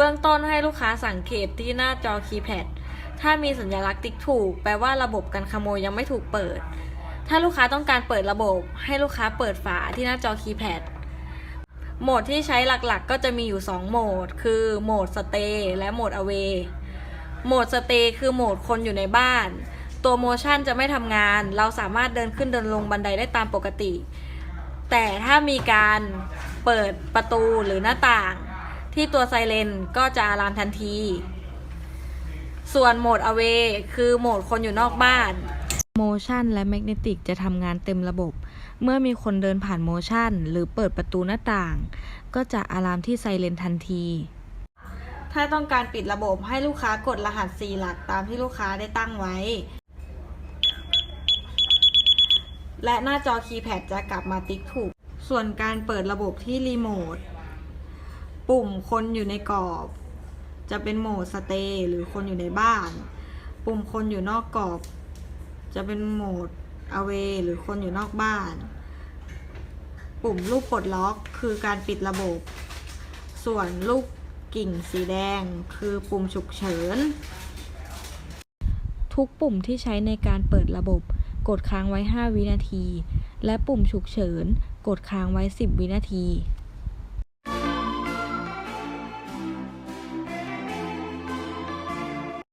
บื้องต้นให้ลูกค้าสังเกตที่หน้าจอคีย์แพด ถ้ามีสัญลักษณ์ติ๊กถูก แปลว่าระบบการขโมยยังไม่ถูกเปิด ถ้าลูกค้าต้องการเปิดระบบ ให้ลูกค้าเปิดฝาที่หน้าจอคีย์แพด โหมดที่ใช้หลักๆ ก็จะมีอยู่ 2 โหมด คือโหมดสเตย์และโหมดอเวโหมดสเตย์คือโหมดคนอยู่ในบ้าน ตัวโมชั่นจะไม่ทำงาน เราสามารถเดินขึ้นเดินลงบันไดได้ตามปกติ แต่ถ้ามีการเปิดประตูหรือหน้าต่าง ที่ตัวไซเรนก็จะอะลามทันที ส่วนโหมด away คือโหมดคนอยู่นอกบ้าน motion และ magnetic จะทำงานเต็มระบบ เมื่อมีคนเดินผ่าน motion หรือเปิดประตูหน้าต่าง ก็จะอะลามที่ไซเรนทันที ถ้าต้องการปิดระบบให้ลูกค้ากดรหัส 4 หลักตามที่ลูกค้าได้ตั้งไว้ และหน้าจอคีย์แพดจะกลับมาติ๊กถูก ส่วนการเปิดระบบที่รีโมท ปุ่มคนอยู่ในกรอบ จะเป็นโหมดสเตย์หรือคนอยู่ในบ้าน ปุ่มคนอยู่นอกกรอบ จะเป็นโหมด away หรือคนอยู่นอกบ้าน ปุ่มลูกปลดล็อกคือการปิดระบบ ส่วนลูกกิ่งสีแดงคือปุ่มฉุกเฉิน ทุกปุ่มที่ใช้ในการเปิดระบบ กดค้างไว้ 5 วินาที และปุ่มฉุกเฉิน กดค้างไว้ 10 วินาที